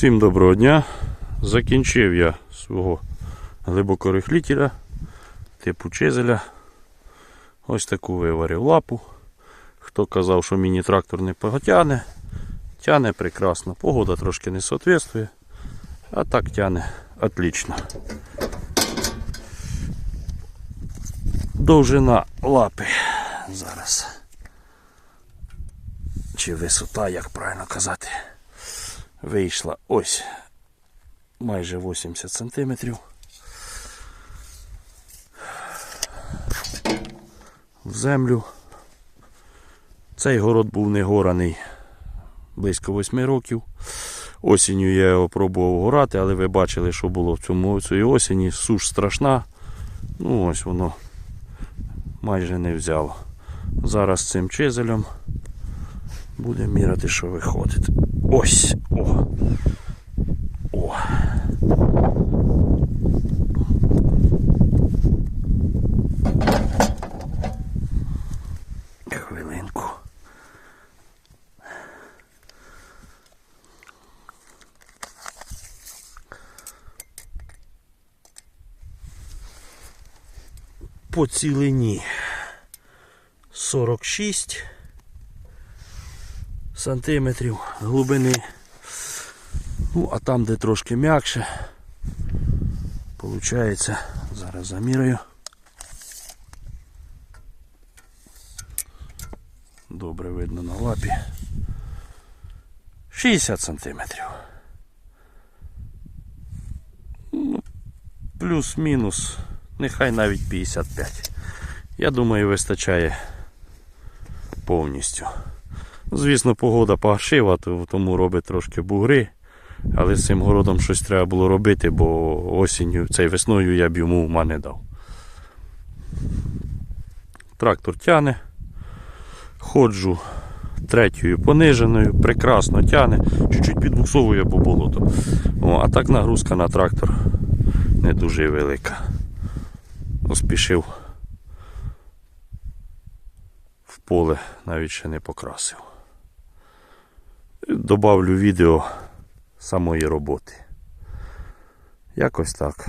Всім доброго дня. Закінчив я свого глибокорихлітеля типу чизеля. Ось таку виварив лапу. Хто казав, що міні-трактор не потягне, тяне прекрасно. Погода трошки не соответствує, а так тяне отлично. Довжина лапи зараз. Чи висота, як правильно казати вийшла ось майже 80 сантиметрів. В землю. Цей город був не гораний близько 8 років. Осінню я його пробував горати, але ви бачили, що було в цьому цієї осені. Суш страшна. Ну ось воно майже не взяло. Зараз цим чизелем Будемо міряти, що виходить. Ось. О. О. Хвилинку. По цілині 46 сантиметрів глибини. Ну, а там, де трошки м'якше, виходить, зараз заміряю. Добре видно на лапі. 60 сантиметрів. Ну, плюс-мінус, нехай навіть 55. Я думаю, вистачає повністю. Звісно, погода погашива, тому робить трошки бугри. Але з цим городом щось треба було робити, бо осінню, цей весною я б йому ума не дав. Трактор тяне. Ходжу третьою пониженою, прекрасно тяне, чуть-чуть підбуксовує по болоту. О, а так нагрузка на трактор не дуже велика. Поспішив в поле, навіть ще не покрасив. Добавлю відео самої роботи. Якось так.